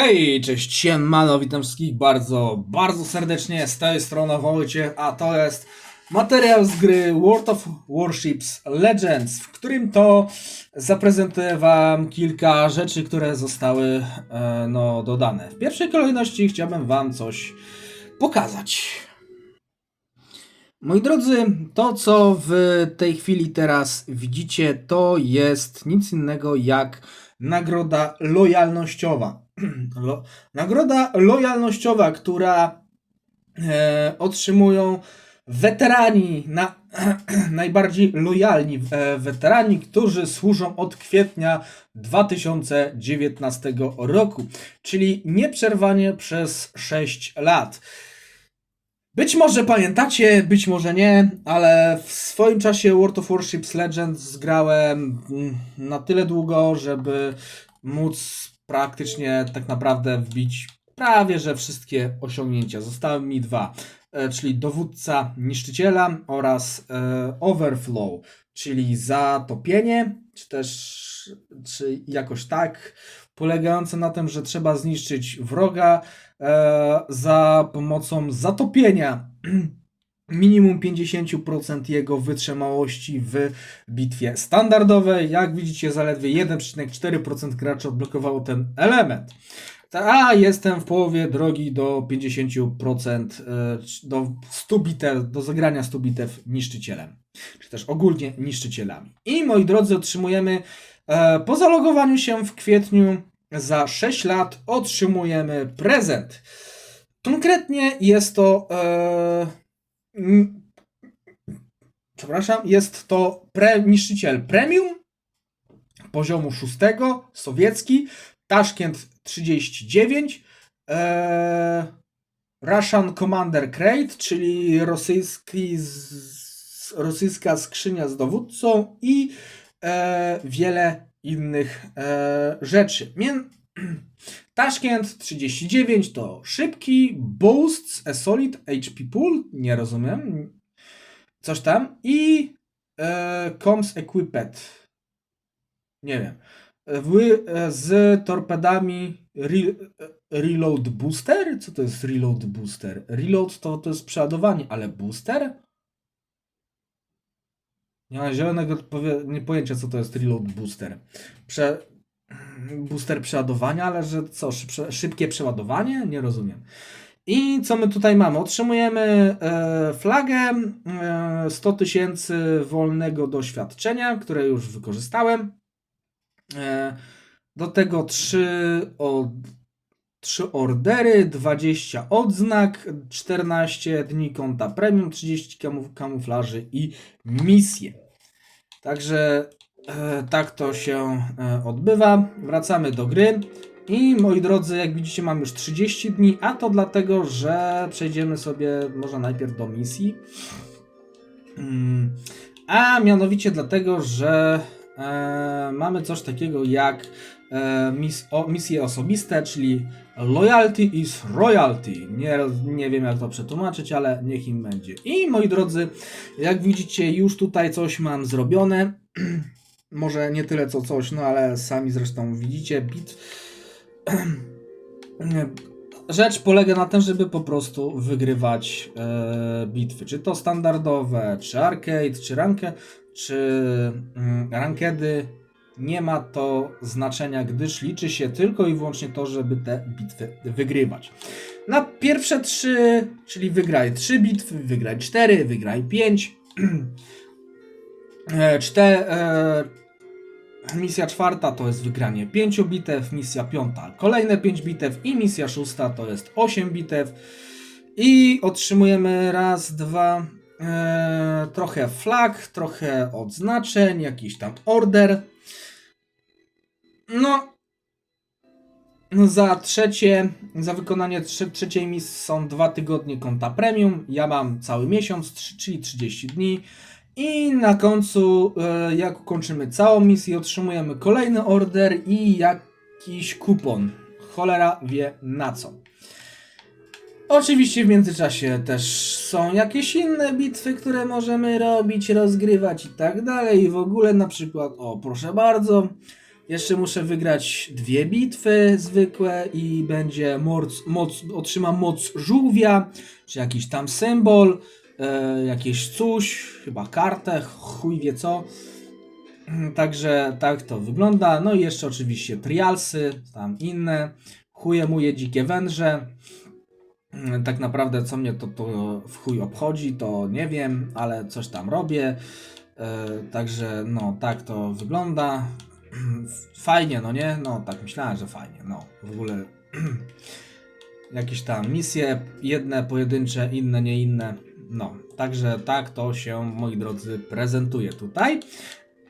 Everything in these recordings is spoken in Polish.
Hej, cześć, siemano, witam wszystkich bardzo, bardzo serdecznie, z tej strony Wojciech, a to jest materiał z gry World of Warships Legends, w którym to zaprezentuję wam kilka rzeczy, które zostały e, no, dodane. W pierwszej kolejności chciałbym wam coś pokazać. Moi drodzy, to co w tej chwili teraz widzicie, to jest nic innego jak nagroda lojalnościowa. Nagroda lojalnościowa, która e, otrzymują weterani, na, najbardziej lojalni e, weterani, którzy służą od kwietnia 2019 roku, czyli nieprzerwanie przez 6 lat. Być może pamiętacie, być może nie, ale w swoim czasie World of Warships Legends zgrałem mm, na tyle długo, żeby móc praktycznie tak naprawdę wbić prawie że wszystkie osiągnięcia. Zostały mi dwa, e, czyli dowódca niszczyciela oraz e, overflow, czyli zatopienie, czy też czy jakoś tak, polegające na tym, że trzeba zniszczyć wroga e, za pomocą zatopienia minimum 50% jego wytrzymałości w bitwie standardowej. Jak widzicie, zaledwie 1,4% graczy odblokowało ten element. A jestem w połowie drogi do 50%, e, do 100 bitew, do zagrania 100 bitew niszczycielem, czy też ogólnie niszczycielami. I moi drodzy, otrzymujemy e, po zalogowaniu się w kwietniu za 6 lat otrzymujemy prezent. Konkretnie jest to e, przepraszam, jest to pre, niszczyciel premium poziomu 6, sowiecki, Taszkent 39, e, Russian Commander Crate, czyli rosyjski z, rosyjska skrzynia z dowódcą i e, wiele innych e, rzeczy. Tashkent 39 to szybki, boosts, a solid HP pool, nie rozumiem, coś tam i e, comes equipped, nie wiem, w, e, z torpedami re, reload booster, co to jest reload booster? Reload to, to jest przeładowanie, ale booster? Nie mam zielonego nie pojęcia, co to jest reload booster. Prze, booster przeładowania, ale że co, szybkie przeładowanie? Nie rozumiem. I co my tutaj mamy? Otrzymujemy e, flagę, e, 100 tysięcy wolnego doświadczenia, które już wykorzystałem. E, do tego 3, o, 3 ordery, 20 odznak, 14 dni konta premium, 30 kamuf kamuflaży i misje. Także E, tak to się e, odbywa. Wracamy do gry. I moi drodzy, jak widzicie, mam już 30 dni, a to dlatego, że przejdziemy sobie może najpierw do misji. Mm, a mianowicie dlatego, że e, mamy coś takiego jak e, mis, o, misje osobiste, czyli loyalty is royalty. Nie, nie wiem jak to przetłumaczyć, ale niech im będzie. I moi drodzy, jak widzicie, już tutaj coś mam zrobione. Może nie tyle co coś, no ale sami zresztą widzicie, bit. Rzecz polega na tym, żeby po prostu wygrywać e, bitwy. Czy to standardowe, czy arcade, czy rankę, czy mm, rankedy. Nie ma to znaczenia, gdyż liczy się tylko i wyłącznie to, żeby te bitwy wygrywać. Na pierwsze trzy, czyli wygraj trzy bitwy, wygraj cztery, wygraj pięć. E, czte, e, misja czwarta to jest wygranie 5 bitew, misja piąta kolejne 5 bitew i misja szósta to jest 8 bitew. I otrzymujemy raz, dwa, e, trochę flag, trochę odznaczeń, jakiś tam order. No, za trzecie, za wykonanie trze trzeciej misji są dwa tygodnie konta premium. Ja mam cały miesiąc, czyli 30 dni. I na końcu, e, jak ukończymy całą misję, otrzymujemy kolejny order i jakiś kupon. Cholera wie na co. Oczywiście w międzyczasie też są jakieś inne bitwy, które możemy robić, rozgrywać i tak dalej. I w ogóle na przykład, o proszę bardzo, Jeszcze muszę wygrać dwie bitwy zwykłe i będzie moc, moc otrzymam moc żółwia, czy jakiś tam symbol, e, jakieś coś, chyba kartę, chuj wie co. Także tak to wygląda. No i jeszcze oczywiście trialsy, tam inne, chuje muje dzikie węże. Mm, Tak naprawdę co mnie to, to w chuj obchodzi, to nie wiem, ale coś tam robię. E, Także no tak to wygląda. Fajnie, no nie? No tak myślałem, że fajnie. No w ogóle jakieś tam misje, jedne pojedyncze, inne nie inne. No, także tak to się, moi drodzy, prezentuje tutaj.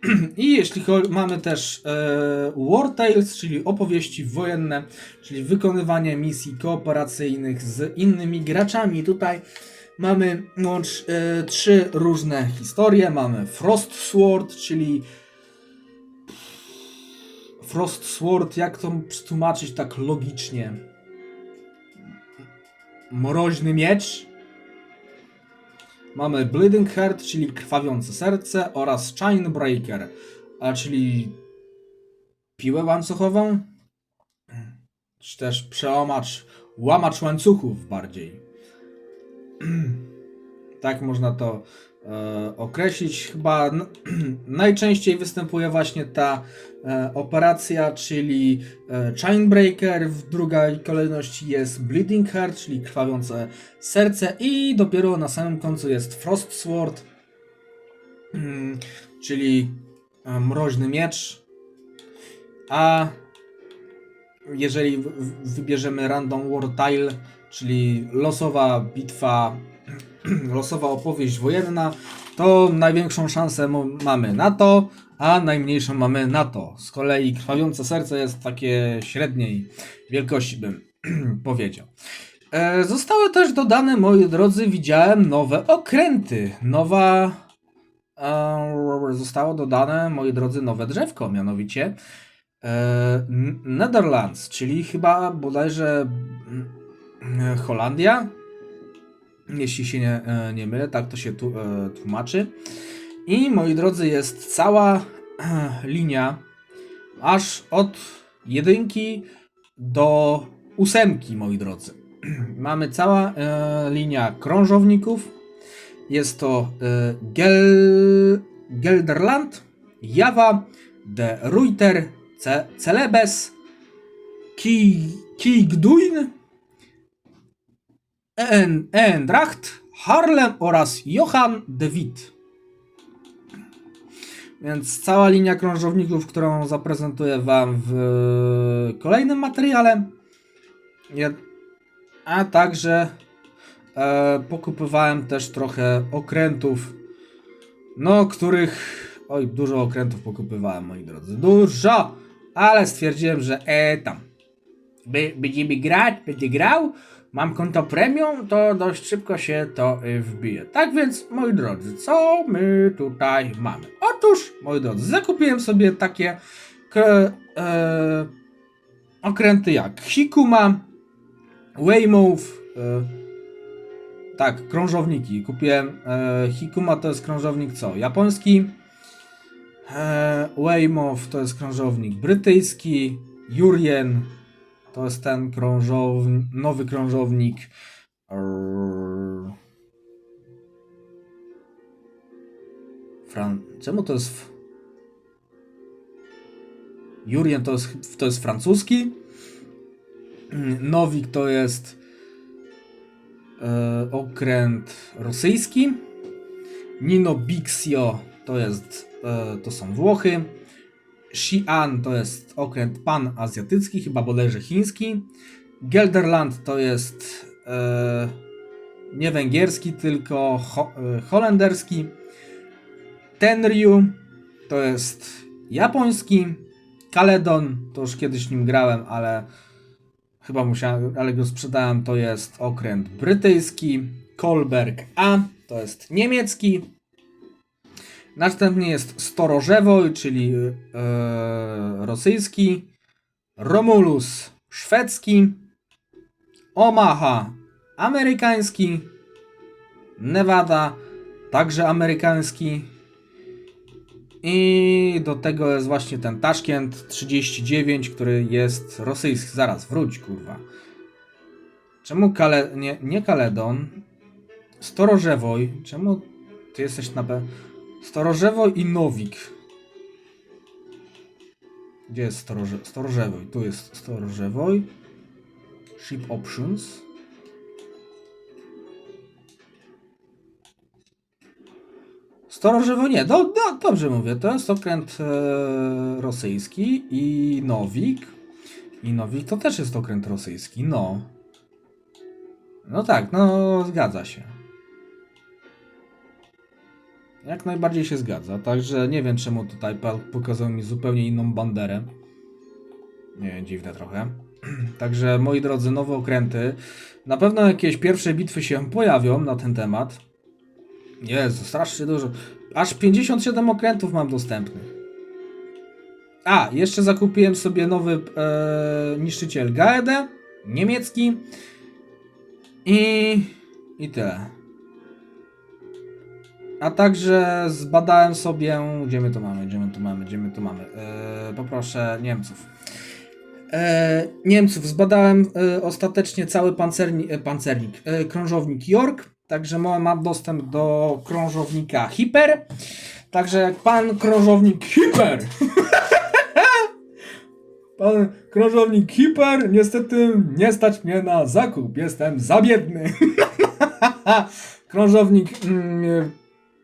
I jeśli mamy też e, War Tales, czyli opowieści wojenne, czyli wykonywanie misji kooperacyjnych z innymi graczami. Tutaj mamy łącz, e, trzy różne historie. Mamy Frost Sword, czyli Frost Sword, jak to przetłumaczyć tak logicznie? Mroźny miecz. Mamy Bleeding Heart, czyli krwawiące serce oraz Chainbreaker, a czyli piłę łańcuchową, czy też przełamacz, łamacz łańcuchów bardziej. tak można to określić. Chyba najczęściej występuje właśnie ta e, operacja, czyli e, Chainbreaker, w drugiej kolejności jest Bleeding Heart, czyli krwawiące serce i dopiero na samym końcu jest Frost Sword, mm, czyli e, mroźny miecz. A jeżeli wybierzemy Random War Tile, czyli losowa bitwa, losowa opowieść wojenna, to największą szansę mamy na to, a najmniejszą mamy na to. Z kolei krwawiące serce jest takie średniej wielkości, bym powiedział. E, Zostały też dodane, moi drodzy, widziałem nowe okręty. Nowa. E, zostało dodane, moi drodzy, nowe drzewko, mianowicie e, Netherlands, czyli chyba bodajże mm, Holandia. Jeśli się nie, e, nie mylę, tak to się tu, e, tłumaczy. I moi drodzy, jest cała e, linia, aż od jedynki do ósemki, moi drodzy. Mamy cała linia krążowników. Jest to Gel, Gelderland, Java, De Ruyter, Ce, Celebes, Ki, Kigduin, En, Eendracht, Harlem oraz Johan de Witt. Więc cała linia krążowników, którą zaprezentuję Wam w kolejnym materiale. A także e, pokupywałem też trochę okrętów, no których, oj dużo okrętów pokupywałem moi drodzy, dużo, ale stwierdziłem, że e tam, będziemy grać, będę grał, mam konto premium, to dość szybko się to y, wbije. Tak więc, moi drodzy, co my tutaj mamy? Otóż, moi drodzy, zakupiłem sobie takie e, okręty jak Hikuma, Weymouth, e, tak, krążowniki. Kupiłem e, Hikuma to jest krążownik co? Japoński. E, Weymouth to jest krążownik brytyjski. Jurien to jest ten krążownik, nowy krążownik. Fran... Czemu to jest. w- Jurien to jest, to jest francuski. Nowik to jest e, okręt rosyjski. Nino Bixio to jest e, to są Włochy. Xi'an to jest okręt panazjatycki, chyba bodajże chiński. Gelderland to jest e, nie węgierski, tylko ho, e, holenderski. Tenryu to jest japoński. Caledon to już kiedyś nim grałem, ale chyba musiałem, ale go sprzedałem. To jest okręt brytyjski. Kolberg A to jest niemiecki. Następnie jest Storożewoj, czyli e, rosyjski. Romulus szwedzki. Omaha amerykański. Nevada także amerykański. I do tego jest właśnie ten Taszkent 39, który jest rosyjski. Zaraz, wróć, kurwa. Czemu Kale... Nie, nie Kaledon. Storożewoj. Czemu ty jesteś na B? Storożewoj i Nowik. Gdzie jest. Storożewoj? Tu jest Storożewoj. Ship Options. Storożewo nie, do, do, dobrze mówię, to jest okręt e, rosyjski i Nowik. I Nowik to też jest okręt rosyjski, no. No tak, no zgadza się. Jak najbardziej się zgadza, także nie wiem czemu tutaj pokazał mi zupełnie inną banderę. Nie wiem, dziwne trochę. Także moi drodzy, nowe okręty. Na pewno jakieś pierwsze bitwy się pojawią na ten temat. Jezu, strasznie dużo. Aż 57 okrętów mam dostępnych. A, jeszcze zakupiłem sobie nowy e, niszczyciel Gaede, niemiecki. I, I tyle. A także zbadałem sobie. Gdzie my to mamy? Gdzie my to mamy? Gdzie my to mamy? E, poproszę Niemców. E, Niemców zbadałem e, ostatecznie cały pancerni, pancernik, e, krążownik York. Także ma- mam dostęp do krążownika Hiper. Także jak pan krążownik Hiper. pan krążownik Hiper, niestety nie stać mnie na zakup. Jestem za biedny. krążownik mm,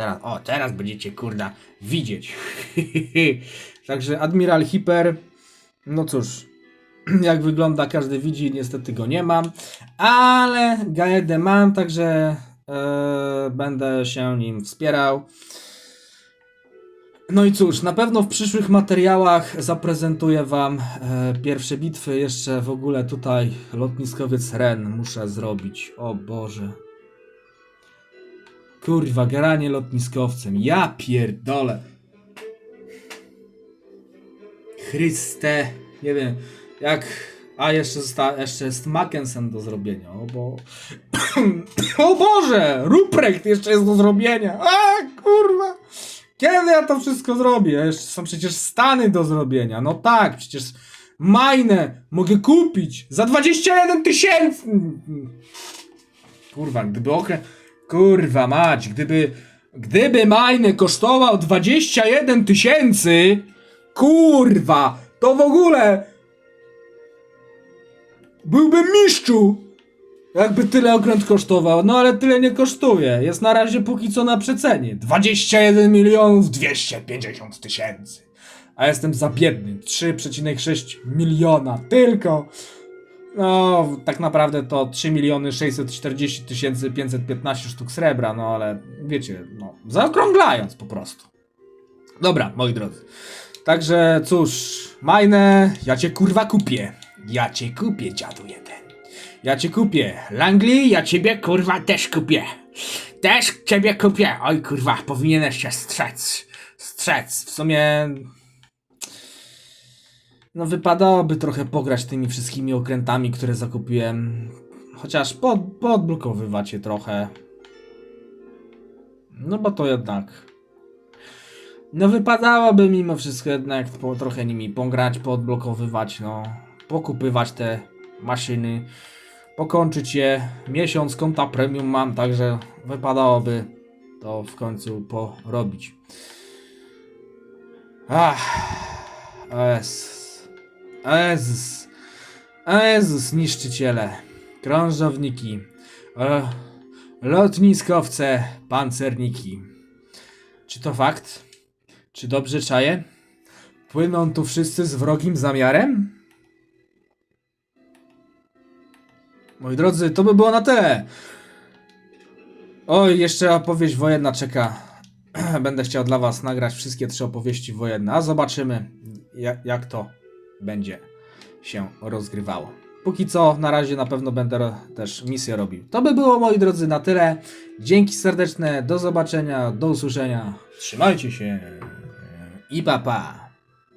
Teraz, o, teraz będziecie kurna widzieć. Także Admiral Hiper. No cóż, jak wygląda każdy widzi, niestety go nie mam, ale Gaedę mam, także e, będę się nim wspierał. No i cóż, na pewno w przyszłych materiałach zaprezentuję Wam e, pierwsze bitwy. Jeszcze w ogóle tutaj lotniskowiec Ren muszę zrobić. O Boże. Kurwa, granie lotniskowcem. Ja pierdolę. Chryste. Nie wiem, jak... A, jeszcze, zosta... jeszcze jest Mackensen do zrobienia, o bo... o Boże! Ruprecht jeszcze jest do zrobienia! A, kurwa! Kiedy ja to wszystko zrobię? Jeszcze są przecież Stany do zrobienia. No tak, przecież Majnę mogę kupić za 21 tysięcy! Kurwa, gdyby okręt... Kurwa mać, gdyby... Gdyby Majnę kosztował 21 tysięcy... Kurwa, to w ogóle... Byłbym mistrzu! Jakby tyle okręt kosztował, no ale tyle nie kosztuje. Jest na razie póki co na przecenie. 21 milionów 250 tysięcy. A jestem za biedny. 3,6 miliona tylko. No, tak naprawdę to 3 miliony 640 tysięcy 515 sztuk srebra, no ale wiecie, no, zaokrąglając po prostu. Dobra, moi drodzy. Także cóż, Majne, ja cię kurwa kupię. Ja cię kupię, dziadu jeden. Ja cię kupię. Langley, ja ciebie kurwa też kupię. Też ciebie kupię. Oj kurwa, powinieneś się strzec. Strzec. W sumie... No wypadałoby trochę pograć tymi wszystkimi okrętami, które zakupiłem. Chociaż pod, podblokowywać je trochę. No bo to jednak... No wypadałoby mimo wszystko jednak po, trochę nimi pograć, podblokowywać, no. Pokupywać te maszyny, pokończyć je. Miesiąc konta premium mam, także wypadałoby to w końcu porobić. Ach, Jezus, Jezus, Jezus, niszczyciele, krążowniki, e, lotniskowce, pancerniki. Czy to fakt? Czy dobrze czaję? Płyną tu wszyscy z wrogim zamiarem? Moi drodzy, to by było na tyle. Oj, jeszcze opowieść wojenna czeka. będę chciał dla Was nagrać wszystkie trzy opowieści wojenne, a zobaczymy, jak, jak to będzie się rozgrywało. Póki co, na razie na pewno będę też misję robił. To by było, moi drodzy, na tyle. Dzięki serdeczne, do zobaczenia, do usłyszenia. Trzymajcie się i pa pa.